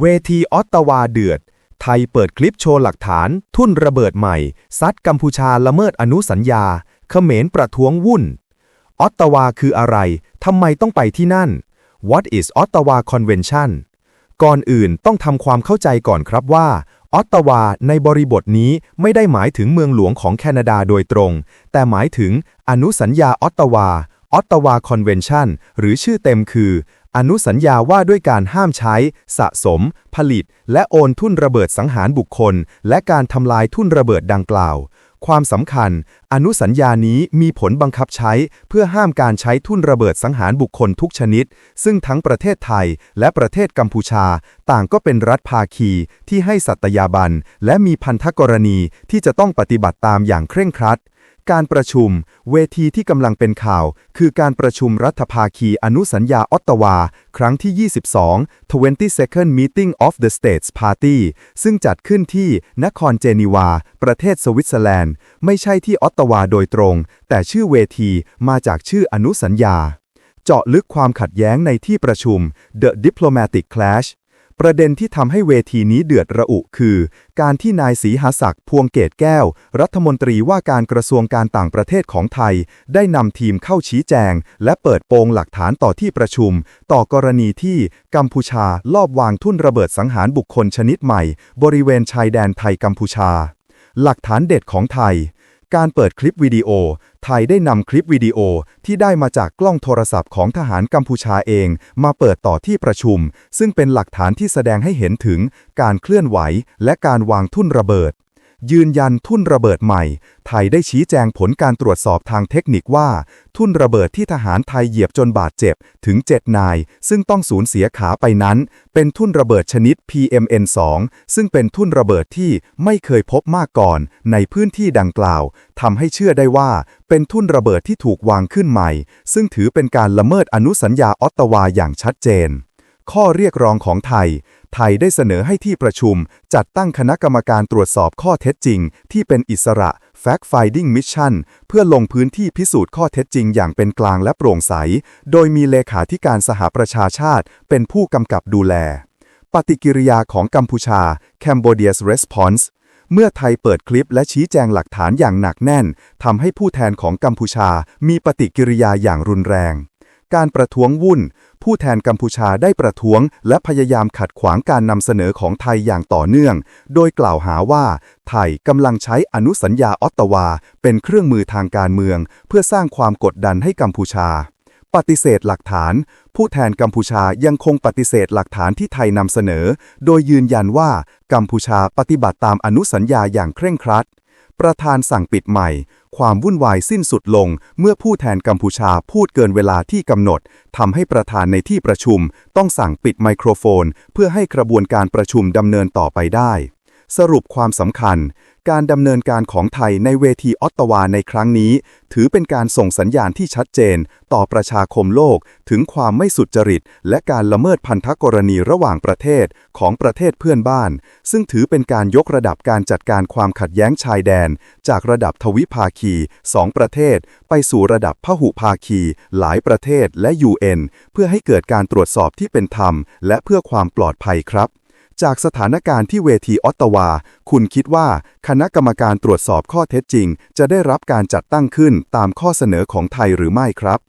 เวทีออตตาวาเดือด ไทยเปิดคลิปโชว์หลักฐาน ทุ่นระเบิดใหม่ ซัดกัมพูชาละเมิดอนุสัญญา เขมรประท้วงวุ่น ออตตาวาคืออะไร ทำไมต้องไปที่นั่น What is Ottawa Convention ก่อนอื่นต้องทำความเข้าใจก่อนครับว่าออตตาวาในบริบทนี้ไม่ได้หมายถึงเมืองหลวงของแคนาดาโดยตรง แต่หมายถึงอนุสัญญาออตตาวาออตตาวาคอนเวนชันหรือชื่อเต็มคือ อนุสัญญาว่าด้วยการห้ามใช้ สะสม ผลิต และโอนทุ่นระเบิดสังหารบุคคล และการทำลายทุ่นระเบิดดังกล่าว ความสำคัญ อนุสัญญานี้มีผลบังคับใช้ เพื่อห้ามการใช้ทุ่นระเบิดสังหารบุคคลทุกชนิด ซึ่งทั้งประเทศไทยและประเทศกัมพูชา ต่างก็เป็นรัฐภาคีที่ให้สัตยาบัน และมีพันธกรณีที่จะต้องปฏิบัติตามอย่างเคร่งครัด การประชุม เวทีที่กำลังเป็นข่าว คือการประชุมรัฐภาคีอนุสัญญาออตตาวา ครั้งที่ 22 22nd Meeting of the States Party ซึ่งจัดขึ้นที่นครเจนีวา ประเทศสวิตเซอร์แลนด์ ไม่ใช่ที่ออตตาวาโดยตรง แต่ชื่อเวทีมาจากชื่ออนุสัญญา เจาะลึกความขัดแย้งในที่ประชุม The Diplomatic Clash ประเด็นที่ทำให้เวทีนี้เดือดระอุคือ การที่นายศรีหาศักดิ์พวงเกตแก้ว รัฐมนตรีว่าการกระทรวงการต่างประเทศของไทย ได้นำทีมเข้าชี้แจง และเปิดโปงหลักฐานต่อที่ประชุม ต่อกรณีที่กัมพูชาลอบวางทุ่นระเบิดสังหารบุคคลชนิดใหม่ บริเวณชายแดนไทยกัมพูชา หลักฐานเด็ดของไทย การเปิดคลิปวิดีโอ ไทยได้นำคลิปวิดีโอที่ได้มาจากกล้องโทรศัพท์ของทหารกัมพูชาเอง มาเปิดต่อที่ประชุม ซึ่งเป็นหลักฐานที่แสดงให้เห็นถึงการเคลื่อนไหว และการวางทุ่นระเบิด ยืนยันทุ่นระเบิดใหม่ ไทยได้ชี้แจงผลการตรวจสอบทางเทคนิคว่า ทุ่นระเบิดที่ทหารไทยเหยียบจนบาดเจ็บถึง 7 นาย ซึ่งต้องสูญเสียขาไปนั้น เป็นทุ่นระเบิดชนิด PMN2 ซึ่งเป็นทุ่นระเบิดที่ไม่เคยพบมาก่อนในพื้นที่ดังกล่าวทำให้เชื่อได้ว่า เป็นทุ่นระเบิดที่ถูกวางขึ้นใหม่ ซึ่งถือเป็นการละเมิดอนุสัญญาออตตาวาอย่างชัดเจน ข้อเรียกร้องของไทย ไทยได้เสนอให้ที่ประชุม จัดตั้งคณะกรรมการตรวจสอบข้อเท็จจริง ที่เป็นอิสระ Fact Finding Mission เพื่อลงพื้นที่พิสูจน์ข้อเท็จจริงอย่างเป็นกลางและโปร่งใส โดยมีเลขาธิการสหประชาชาติ เป็นผู้กำกับดูแล ปฏิกิริยาของกัมพูชา Cambodia's Response เมื่อไทยเปิดคลิปและชี้แจงหลักฐานอย่างหนักแน่นทำให้ผู้แทนของกัมพูชามีปฏิกิริยาอย่างรุนแรง การประท้วงวุ่น ผู้แทนกัมพูชาได้ประท้วง และพยายามขัดขวางการนำเสนอของไทยอย่างต่อเนื่อง โดยกล่าวหาว่า ไทยกำลังใช้อนุสัญญาออตตาวา เป็นเครื่องมือทางการเมือง เพื่อสร้างความกดดันให้กัมพูชา ปฏิเสธหลักฐาน ผู้แทนกัมพูชายังคงปฏิเสธหลักฐานที่ไทยนำเสนอ โดยยืนยันว่า กัมพูชาปฏิบัติตามอนุสัญญาอย่างเคร่งครัด ประธานสั่งปิดใหม่ ความวุ่นวายสิ้นสุดลง เมื่อผู้แทนกัมพูชาพูดเกินเวลาที่กำหนดทำให้ประธานในที่ประชุม ต้องสั่งปิดไมโครโฟน เพื่อให้กระบวนการประชุมดำเนินต่อไปได้ สรุปความสำคัญ การดำเนินการของไทยในเวทีออตตาวาในครั้งนี้ ถือเป็นการส่งสัญญาณที่ชัดเจน ต่อประชาคมโลกถึงความไม่สุจริต และการละเมิดพันธกรณีระหว่างประเทศของประเทศเพื่อนบ้าน ซึ่งถือเป็นการยกระดับการจัดการความขัดแย้งชายแดน จากระดับทวิภาคีสองประเทศ ไปสู่ระดับพหุภาคี หลายประเทศและ UN เพื่อให้เกิดการตรวจสอบที่เป็นธรรม และเพื่อความปลอดภัยครับ จากสถานการณ์ที่เวทีออตตาวา คุณคิดว่าคณะกรรมการตรวจสอบข้อเท็จจริง จะได้รับการจัดตั้งขึ้นตามข้อเสนอของไทยหรือไม่ครับ